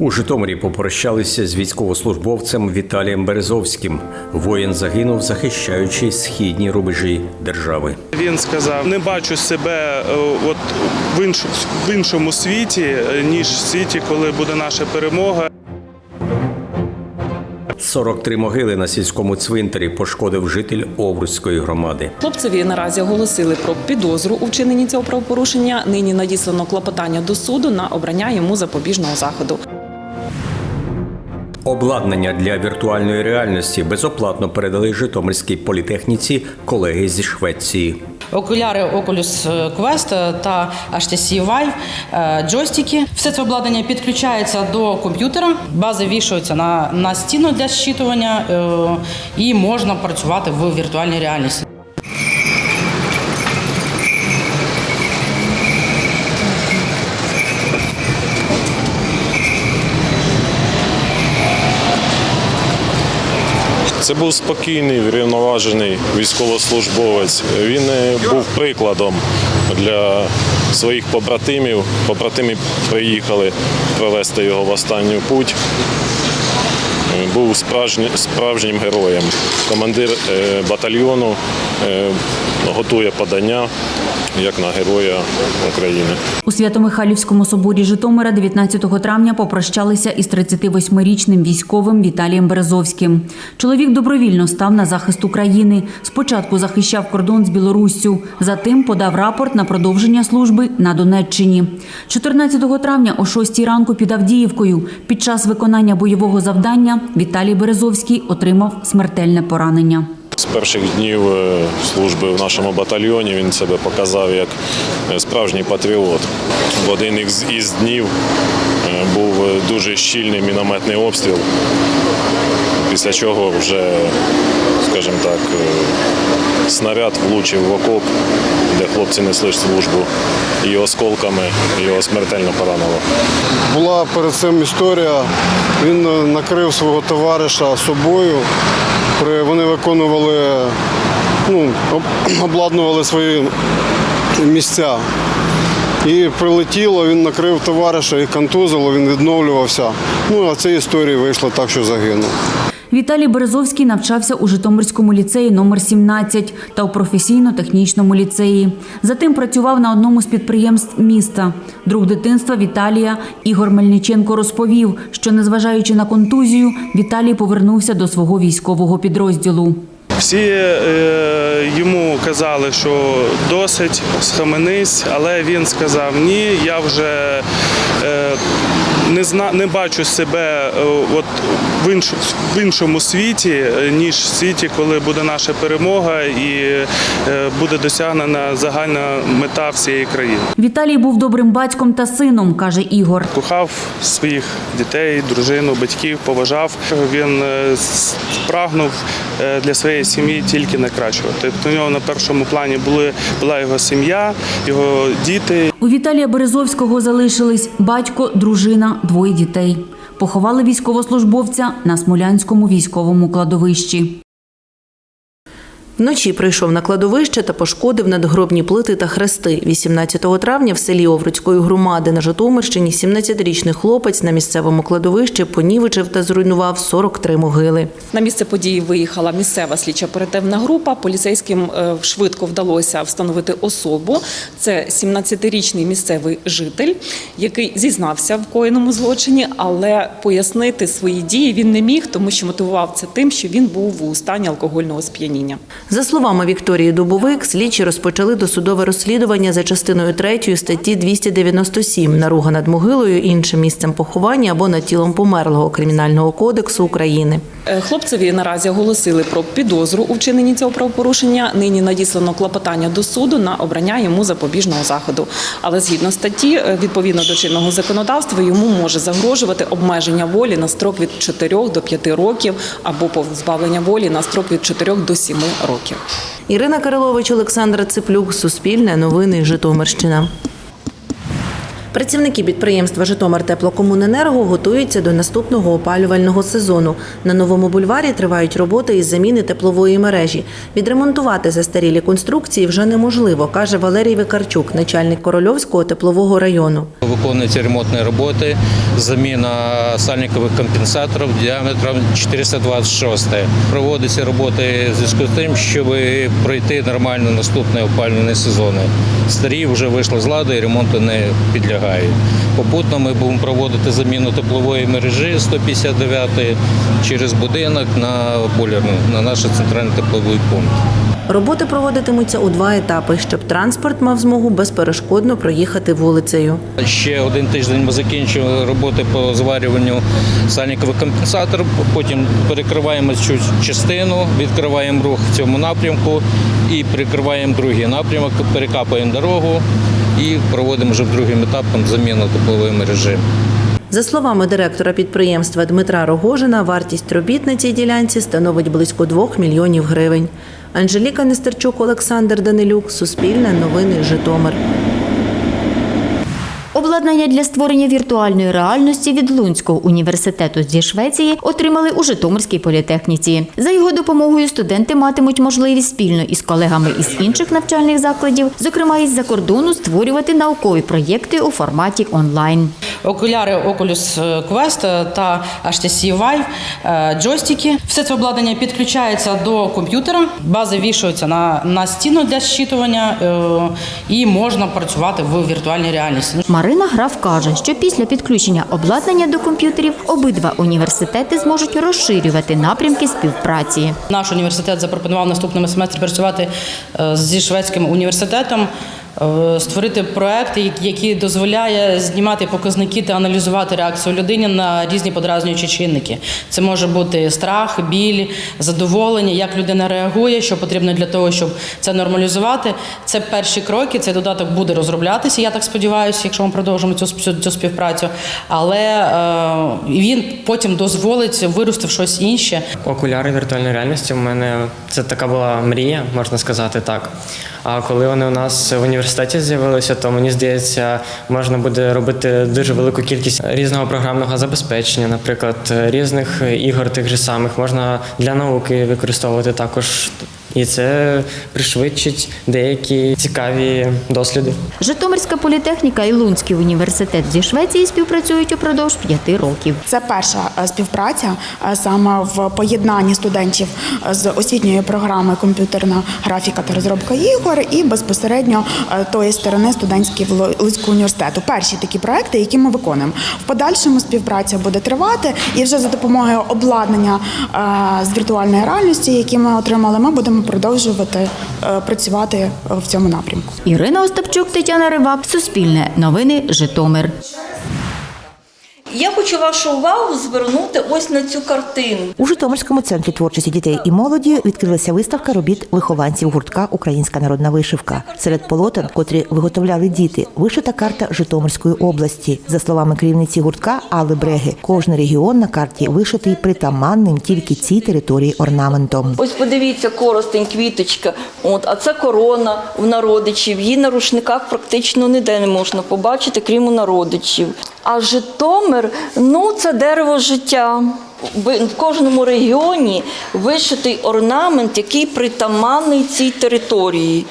У Житомирі попрощалися з військовослужбовцем Віталієм Березовським. Воїн загинув, захищаючи східні рубежі держави. Він сказав: не бачу себе е, от в інш- в іншому світі, е, ніж в світі, коли буде наша перемога. 43 могили на сільському цвинтарі пошкодив житель Овруцької громади. Хлопцеві наразі оголосили про підозру у вчиненні цього правопорушення. Нині надіслано клопотання до суду на обрання йому запобіжного заходу. Обладнання для віртуальної реальності безоплатно передали Житомирській політехніці колеги зі Швеції. окуляри Oculus Quest та HTC Vive, е, джойстики. Все це обладнання підключається до комп'ютера, бази вішаються на, на стіну для зчитування е, і можна працювати в віртуальній реальності. Це був спокійний, врівноважений військовослужбовець. Він е, був прикладом для своїх побратимів. Побратими приїхали провести його в останню путь. Е, Був справжнім героєм. Командир е, батальйону готує подання як на героя України. У Свято-Михайлівському соборі Житомира 19 травня попрощалися із 38-річним військовим Віталієм Березовським. Чоловік добровільно став на захист України. Спочатку захищав кордон з Білоруссю, затим подав рапорт на продовження служби на Донеччині. 14 травня о 6 ранку під Авдіївкою під час виконання бойового завдання Віталій Березовський отримав смертельне поранення. З перших днів е, служби в нашому батальйоні він себе показав як е, справжній патріот. В один із, днів е, був дуже щільний мінометний обстріл, після чого вже, скажімо так, снаряд влучив в окоп, де хлопці несли службу, і осколками його смертельно поранило. Була перед цим історія. Він накрив свого товариша собою. Вони виконували, ну, обладнували свої місця. І прилетіло, він накрив товариша і контузило, він відновлювався. Ну, а це історія вийшла так, що загинув. Віталій Березовський навчався у Житомирському ліцеї номер 17 та у професійно-технічному ліцеї. Затим працював на одному з підприємств міста. Друг дитинства Віталія Ігор Мельниченко розповів, що незважаючи на контузію, Віталій повернувся до свого військового підрозділу. Всі е, йому казали, що досить, схаменись, але він сказав: ні, я вже е, не зна, не бачу себе е, от в, інш, в іншому світі, е, ніж в світі, коли буде наша перемога і е, буде досягнена загальна мета всієї країни. Віталій був добрим батьком та сином, каже Ігор. Кохав своїх дітей, дружину, батьків, поважав. Він прагнув для своєї сім'ї тільки найкращого. Тобто у нього на першому плані були була його сім'я, його діти. У Віталія Березовського залишились батько, дружина, двоє дітей. Поховали військовослужбовця на Смолянському військовому кладовищі. Вночі прийшов на кладовище та пошкодив надгробні плити та хрести. 18 травня в селі Овруцької громади на Житомирщині 17-річний хлопець на місцевому кладовищі понівечив та зруйнував 43 могили. На місце події виїхала місцева слідча оперативна група. Поліцейським е, швидко вдалося встановити особу. Це 17-річний місцевий житель, який зізнався в коєному злочині, але пояснити свої дії він не міг, тому що мотивував це тим, що він був у стані алкогольного сп'яніння. За словами Вікторії Дубовик, слідчі розпочали досудове розслідування за частиною 3 статті 297 «Наруга над могилою, іншим місцем поховання або над тілом померлого Кримінального кодексу України». Е, Хлопцеві наразі оголосили про підозру у вчиненні цього правопорушення. Нині надіслано клопотання до суду на обрання йому запобіжного заходу. Але згідно статті, е, відповідно до чинного законодавства, йому може загрожувати обмеження волі на строк від 4 до 5 років або позбавлення волі на строк від 4 до 7 років. Ірина Кирилович, Олександр Циплюк, Суспільне новини, Житомирщина. Працівники підприємства Житомир Теплокомуненерго готуються до наступного опалювального сезону. На новому бульварі тривають роботи із заміни теплової мережі. Відремонтувати застарілі конструкції вже неможливо, каже Валерій Викарчук, начальник Корольовського теплового району. Виконуються ремонтні роботи, заміна сальникових компенсаторів діаметром 426. Проводяться роботи в зв'язку з тим, щоб пройти нормально наступний опалювальний сезон. Старі вже вийшли з ладу і ремонту не підлягають. Попутно ми будемо проводити заміну теплової мережі 159 через будинок на бойлерну, на наш центральний тепловий пункт. Роботи проводитимуться у два етапи, щоб транспорт мав змогу безперешкодно проїхати вулицею. Ще один тиждень ми закінчили роботи по зварюванню сальникових компенсаторів. Потім перекриваємо цю частину, відкриваємо рух в цьому напрямку і перекриваємо другий напрямок, перекапуємо дорогу і проводимо вже другим етапом заміну теплової мережі. За словами директора підприємства Дмитра Рогожина, вартість робіт на цій ділянці становить близько 2 мільйонів гривень. Анжеліка Нестерчук, Олександр Данилюк, Суспільне новини Житомир. Обладнання для створення віртуальної реальності від Лунського університету зі Швеції отримали у Житомирській політехніці. За його допомогою студенти матимуть можливість спільно із колегами із інших навчальних закладів, зокрема із за кордону, створювати наукові проєкти у форматі онлайн. Окуляри Oculus Quest та HTC Vive, е, джойстики. Все це обладнання підключається до комп'ютера, бази вішаються на, на стіну для зчитування е, і можна працювати в віртуальній реальності. Марина Граф каже, що після підключення обладнання до комп'ютерів обидва університети зможуть розширювати напрямки співпраці. Наш університет запропонував наступному семестрі працювати е, зі шведським університетом. Е, Створити проект, який дозволяє знімати показники та аналізувати реакцію людини на різні подразнюючі чинники. Це може бути страх, біль, задоволення, як людина реагує, що потрібно для того, щоб це нормалізувати. Це перші кроки. Цей додаток буде розроблятися. Я так сподіваюся, якщо ми продовжимо цю, цю, цю співпрацю. Але е, він потім дозволить вирости в щось інше. Окуляри віртуальної реальності у мене це така була мрія, можна сказати так. А коли вони у нас в університеті з'явилися, то мені здається, можна буде робити дуже велику кількість різного програмного забезпечення, наприклад, різних ігор тих же самих можна для науки використовувати також. І це пришвидшить деякі цікаві досліди. Житомирська політехніка і Лунський університет зі Швеції співпрацюють упродовж п'яти років. Це перша е, співпраця е, саме в поєднанні студентів е, з освітньої програми комп'ютерна графіка та розробка ігор і безпосередньо тої сторони студентського Луцького університету. Перші такі проекти, які ми виконуємо. В подальшому співпраця буде тривати, і вже за допомогою обладнання з віртуальної реальності, які ми отримали, ми будемо продовжувати е, працювати в цьому напрямку. Ірина Остапчук, Тетяна Рибак, Суспільне, Новини, Житомир. Я хочу вашу увагу звернути ось на цю картину. У Житомирському центрі творчості дітей і молоді відкрилася виставка робіт вихованців гуртка Українська народна вишивка. Серед полотен, котрі виготовляли діти, вишита карта Житомирської області. За словами керівниці гуртка Алли Бреги, кожен регіон на карті вишитий притаманним тільки цій території орнаментом. Ось подивіться, коростень, квіточка. От, а це корона у народичів. Її на рушниках практично ніде не можна побачити, крім у народичів. А Житомир ну це дерево життя. В кожному регіоні вишитий орнамент, який притаманний цій території.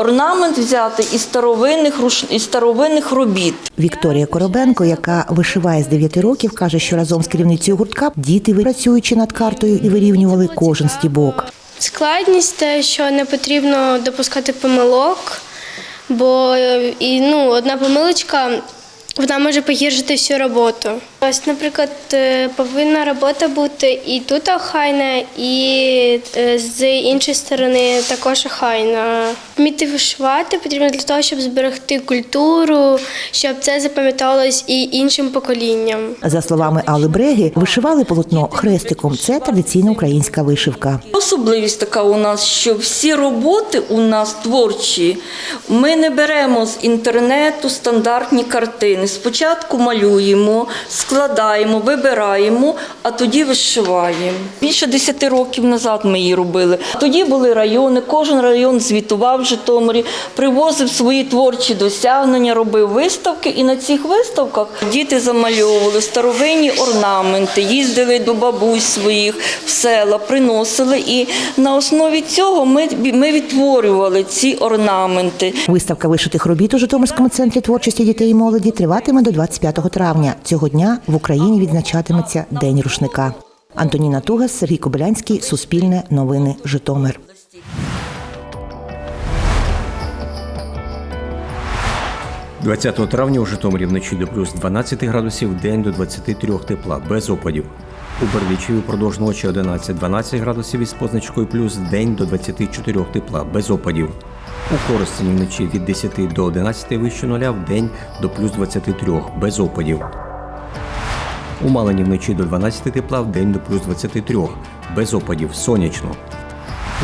Орнамент взятий із старовинних із старовинних робіт. Вікторія Коробенко, яка вишиває з 9 років, каже, що разом з керівницею гуртка діти, працюючи над картою, і вирівнювали кожен стібок. Складність те, що не потрібно допускати помилок, бо е, і, ну, одна помилочка вона може погіршити всю роботу. Ось, наприклад, е, повинна робота бути і тут охайна, і е, з іншої сторони також охайна. Вміти вишивати потрібно для того, щоб зберегти культуру, щоб це запам'яталось і іншим поколінням. За словами Алли Бреги, вишивали полотно хрестиком. Це традиційна українська вишивка. Особливість така у нас, що всі роботи у нас творчі. Ми не беремо з інтернету стандартні картини. Спочатку малюємо, складаємо складаємо, вибираємо, а тоді вишиваємо. Більше 10 років назад ми її робили. Тоді були райони, кожен район звітував в Житомирі, привозив свої творчі досягнення, робив виставки, і на цих виставках діти замальовували старовинні орнаменти, їздили до бабусь своїх в села, приносили. І на основі цього ми, ми відтворювали ці орнаменти. Виставка вишитих робіт у Житомирському центрі творчості дітей і молоді триватиме до 25 травня. Цього дня в Україні відзначатиметься День рушника. Антоніна Тугас, Сергій Кобилянський, Суспільне, Новини, Житомир. – 20 травня у Житомирі вночі до плюс 12 градусів, день до 23 тепла, без опадів. У Бердичеві впродовж ночі 11-12 градусів із позначкою плюс, день до 24 тепла, без опадів. У Коростені вночі від 10 до 11 вище нуля, в день до плюс 23, без опадів. У Малині вночі до 12 тепла, в день до плюс 23, без опадів, сонячно.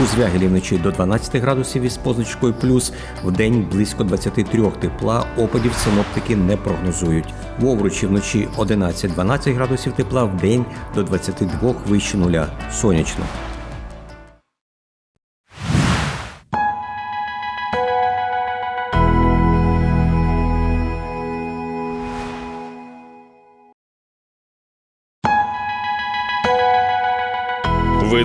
У Звягелі вночі до 12 градусів із позначкою плюс, в день близько 23 тепла, опадів синоптики не прогнозують. В Овручі вночі 11-12 градусів тепла, в день до 22 вище нуля, сонячно.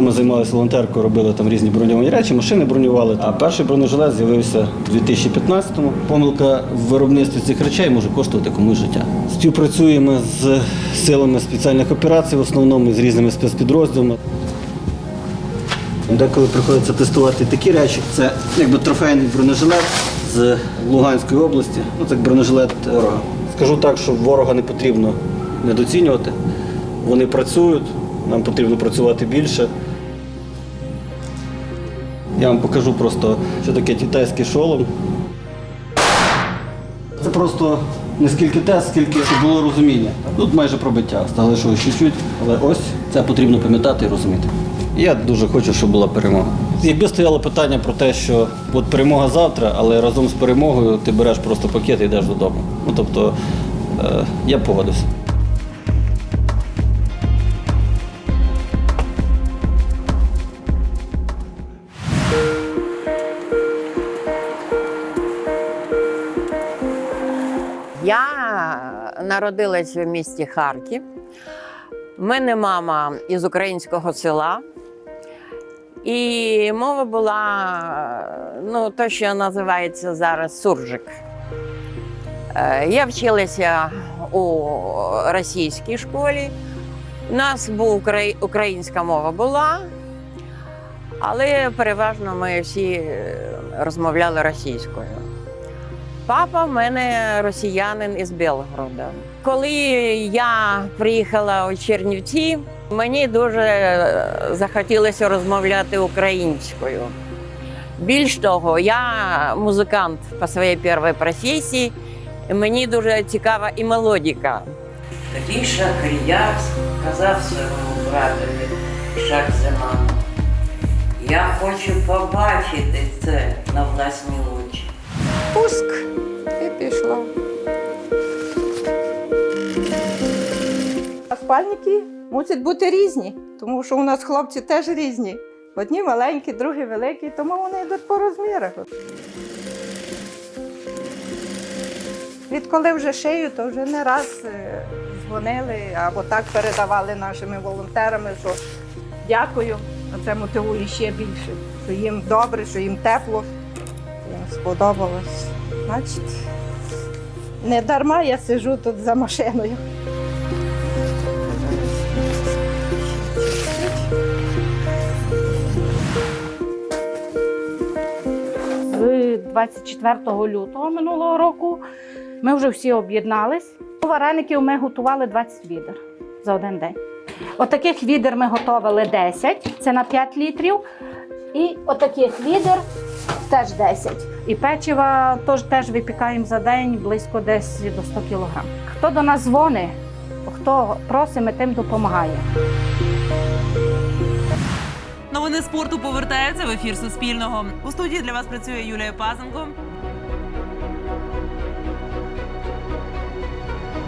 Ми займалися волонтеркою, робили там різні броньовані речі, машини бронювали. А перший бронежилет з'явився у 2015-му. Помилка в виробництві цих речей може коштувати комусь життя. Співпрацюємо з силами спеціальних операцій, в основному з різними спецпідрозділами. Деколи приходиться тестувати такі речі. Це якби трофейний бронежилет з Луганської області. Ну, це бронежилет ворога. Скажу так, що ворога не потрібно недоцінювати. Вони працюють, нам потрібно працювати більше. Я вам покажу просто, що таке китайський шолом. Це просто не скільки тест, скільки щоб було розуміння. Тут майже пробиття, залишилось чуть-чуть, але ось це потрібно пам'ятати і розуміти. Я дуже хочу, щоб була перемога. Якби стояло питання про те, що от перемога завтра, але разом з перемогою ти береш просто пакет і йдеш додому. Ну тобто е, я погодився. Я народилась в місті Харків. У мене мама із українського села. І мова була, ну, то, що називається зараз суржик. Е, Я вчилася у російській школі. У нас був українська мова була, але переважно ми всі е, розмовляли російською. Папа в мене росіянин із Белгорода. Коли я приїхала у Чернівці, мені дуже е, захотілося розмовляти українською. Більш того, я музикант по своїй першій професії, мені дуже цікава і мелодіка. Тоді Шахрияр сказав своєму братові Шахзема, я хочу побачити це на власні очі. Пуск і пішла. А спальники мусять бути різні, тому що у нас хлопці теж різні. Одні маленькі, другі великі, тому вони йдуть по розмірах. Відколи вже шию, то вже не раз е, дзвонили або так передавали нашими волонтерами, що дякую, а це мотивує ще більше, що їм добре, що їм тепло, сподобалось. Значить, не дарма я сижу тут за машиною. З 24 лютого минулого року ми вже всі об'єднались. Вареників ми готували 20 відер за один день. Отаких відер ми готували 10, це на 5 літрів. І отаких відер теж 10. І печива теж, теж випікаємо за день близько десь до 100 кг. Хто до нас дзвонить, хто просить, ми тим допомагає. Новини спорту повертаються в ефір Суспільного. У студії для вас працює Юлія Пазенко.